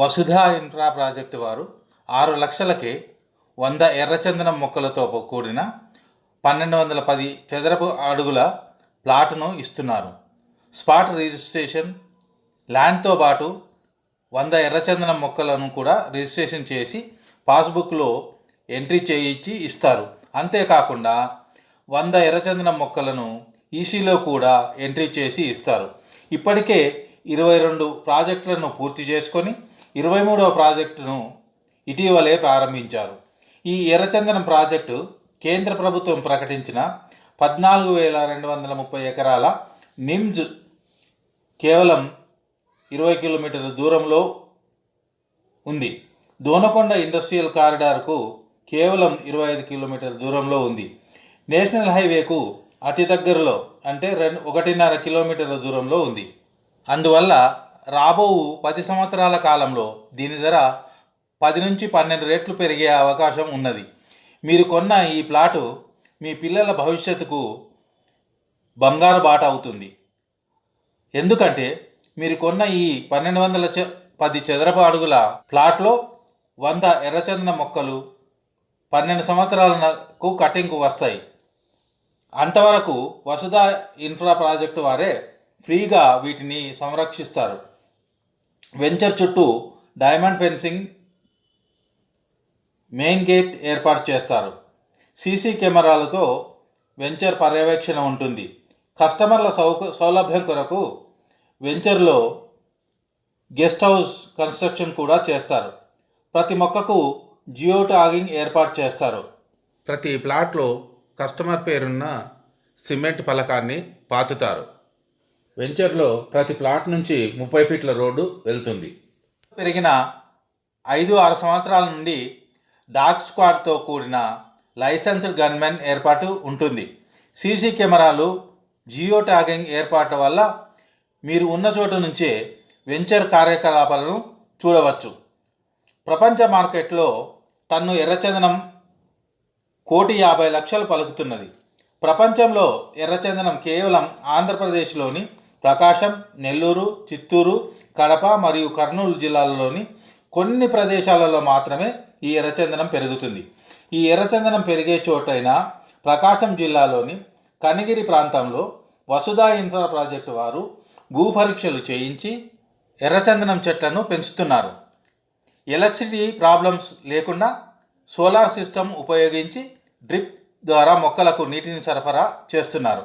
వసుధ infra project వారు ఆరు లక్షలకే వంద ఎర్రచందనం మొక్కలతో కూడిన పన్నెండు వందల పది చదరపు అడుగుల ప్లాటును ఇస్తున్నారు. స్పాట్ రిజిస్ట్రేషన్ ల్యాండ్తో పాటు వంద ఎర్రచందనం మొక్కలను కూడా రిజిస్ట్రేషన్ చేసి పాస్బుక్లో ఎంట్రీ చేయించి ఇస్తారు. అంతేకాకుండా వంద ఎర్రచందనం మొక్కలను ఈసీలో కూడా ఎంట్రీ చేసి ఇస్తారు. ఇప్పటికే ఇరవై రెండు ప్రాజెక్టులను పూర్తి చేసుకొని ఇరవై మూడవ ప్రాజెక్టును ఇటీవలే ప్రారంభించారు. ఈ ఎర్రచందనం ప్రాజెక్టు కేంద్ర ప్రభుత్వం ప్రకటించిన పద్నాలుగు వేల రెండు వందల ముప్పై ఎకరాల నిమ్జ్ కేవలం ఇరవై కిలోమీటర్ల దూరంలో ఉంది. దోనకొండ ఇండస్ట్రియల్ కారిడార్కు కేవలం ఇరవై ఐదు కిలోమీటర్ల దూరంలో ఉంది. నేషనల్ హైవేకు అతి దగ్గరలో అంటే రెండు ఒకటిన్నర కిలోమీటర్ల దూరంలో ఉంది. అందువల్ల రాబో పది సంవత్సరాల కాలంలో దీని ధర పది నుంచి పన్నెండు రెట్లు పెరిగే అవకాశం ఉన్నది. మీరు కొన్న ఈ ప్లాటు మీ పిల్లల భవిష్యత్తుకు బంగారు బాట అవుతుంది. ఎందుకంటే మీరు కొన్న ఈ పన్నెండు వందల చ పది చదరపు అడుగుల ప్లాట్లో వంద ఎర్రచందన మొక్కలు పన్నెండు సంవత్సరాలకు కటింగ్కు వస్తాయి. అంతవరకు వసుధ ఇన్ఫ్రా ప్రాజెక్టు వారే ఫ్రీగా వీటిని సంరక్షిస్తారు. వెంచర్ చుట్టూ డైమండ్ ఫెన్సింగ్ మెయిన్ గేట్ ఏర్పాటు చేస్తారు. సీసీ కెమెరాలతో వెంచర్ పర్యవేక్షణ ఉంటుంది. కస్టమర్ల సౌక సౌలభ్యం కొరకు వెంచర్లో గెస్ట్ హౌస్ కన్స్ట్రక్షన్ కూడా చేస్తారు. ప్రతి మొక్కకు జియో టాగింగ్ ఏర్పాటు చేస్తారు. ప్రతి ప్లాట్లో కస్టమర్ పేరున్న సిమెంట్ ఫలకాన్ని పాతుతారు. వెంచర్లో ప్రతి ప్లాట్ నుంచి ముప్పై ఫీట్ల రోడ్డు వెళ్తుంది. పెరిగిన ఐదు ఆరు సంవత్సరాల నుండి డాగ్ స్క్వాడ్తో కూడిన లైసెన్స్డ్ గన్మెన్ ఏర్పాటు ఉంటుంది. సీసీ కెమెరాలు జియో ట్యాగింగ్ ఏర్పాట్ల వల్ల మీరు ఉన్న చోట నుంచే వెంచర్ కార్యకలాపాలను చూడవచ్చు. ప్రపంచ మార్కెట్లో తన్ను ఎర్రచందనం కోటి యాభై లక్షలు పలుకుతున్నది. ప్రపంచంలో ఎర్రచందనం కేవలం ఆంధ్రప్రదేశ్లోని ప్రకాశం నెల్లూరు చిత్తూరు కడప మరియు కర్నూలు జిల్లాలలోని కొన్ని ప్రదేశాలలో మాత్రమే ఈ ఎర్రచందనం పెరుగుతుంది. ఈ ఎర్రచందనం పెరిగే చోటైన ప్రకాశం జిల్లాలోని కనిగిరి ప్రాంతంలో వసుధా ఇన్ఫ్రా ప్రాజెక్టు వారు భూ పరీక్షలు చేయించి ఎర్రచందనం చెట్లను పెంచుతున్నారు. ఎలక్ట్రిసిటీ ప్రాబ్లమ్స్ లేకుండా సోలార్ సిస్టమ్ ఉపయోగించి డ్రిప్ ద్వారా మొక్కలకు నీటిని సరఫరా చేస్తున్నారు.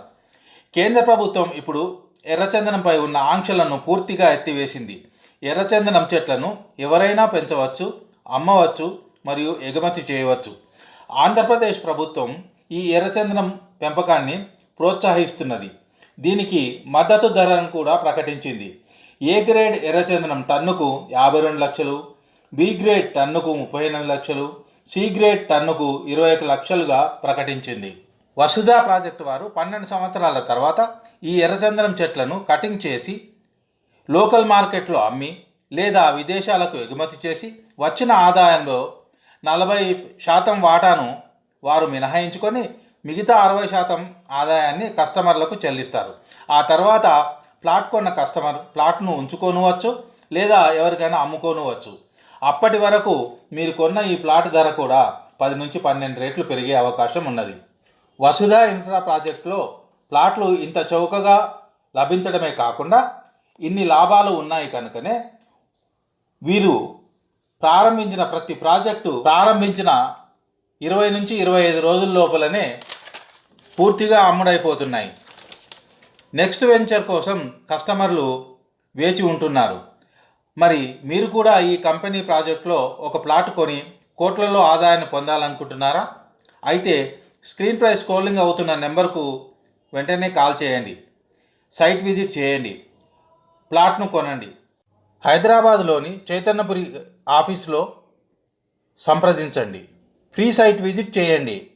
కేంద్ర ప్రభుత్వం ఇప్పుడు ఎర్రచందనంపై ఉన్న ఆంక్షలను పూర్తిగా ఎత్తివేసింది. ఎర్రచందనం చెట్లను ఎవరైనా పెంచవచ్చు అమ్మవచ్చు మరియు ఎగుమతి చేయవచ్చు. ఆంధ్రప్రదేశ్ ప్రభుత్వం ఈ ఎర్రచందనం పెంపకాన్ని ప్రోత్సహిస్తున్నది. దీనికి మద్దతు ధరను కూడా ప్రకటించింది. ఏ గ్రేడ్ ఎర్రచందనం టన్నుకు యాభై రెండు లక్షలు బి గ్రేడ్ టన్నుకు ముప్పై ఎనిమిది లక్షలు సి గ్రేడ్ టన్నుకు ఇరవై ఒక లక్షలుగా ప్రకటించింది. వసుధ ప్రాజెక్టు వారు పన్నెండు సంవత్సరాల తర్వాత ఈ ఎర్రచందనం చెట్లను కటింగ్ చేసి లోకల్ మార్కెట్లో అమ్మి లేదా విదేశాలకు ఎగుమతి చేసి వచ్చిన ఆదాయంలో నలభై శాతం వాటాను వారు మినహాయించుకొని మిగతా అరవై శాతం ఆదాయాన్ని కస్టమర్లకు చెల్లిస్తారు. ఆ తర్వాత ప్లాట్ కొన్న కస్టమర్ ప్లాట్ను ఉంచుకొనవచ్చు లేదా ఎవరికైనా అమ్ముకోనువచ్చు. అప్పటి వరకు మీరు కొన్న ఈ ప్లాట్ ధర కూడా పది నుంచి పన్నెండు రేట్లు పెరిగే అవకాశం ఉన్నది. వసుధ ఇన్ఫ్రా ప్రాజెక్టులో ప్లాట్లు ఇంత చౌకగా లభించడమే కాకుండా ఇన్ని లాభాలు ఉన్నాయి కనుకనే వీరు ప్రారంభించిన ప్రతి ప్రాజెక్టు ప్రారంభించిన ఇరవై నుంచి ఇరవై ఐదు రోజుల లోపలనే పూర్తిగా అమ్ముడైపోతున్నాయి. నెక్స్ట్ వెంచర్ కోసం కస్టమర్లు వేచి ఉంటున్నారు. మరి మీరు కూడా ఈ కంపెనీ ప్రాజెక్ట్లో ఒక ప్లాట్ కొని కోట్లలో ఆదాయాన్ని పొందాలనుకుంటున్నారా? అయితే స్క్రీన్ ప్రైస్ స్క్రోలింగ్ అవుతున్న నెంబర్కు వెంటనే కాల్ చేయండి. సైట్ విజిట్ చేయండి. ప్లాట్ను కొనండి. హైదరాబాద్లోని చైతన్యపురి ఆఫీస్లో సంప్రదించండి. ఫ్రీ సైట్ విజిట్ చేయండి.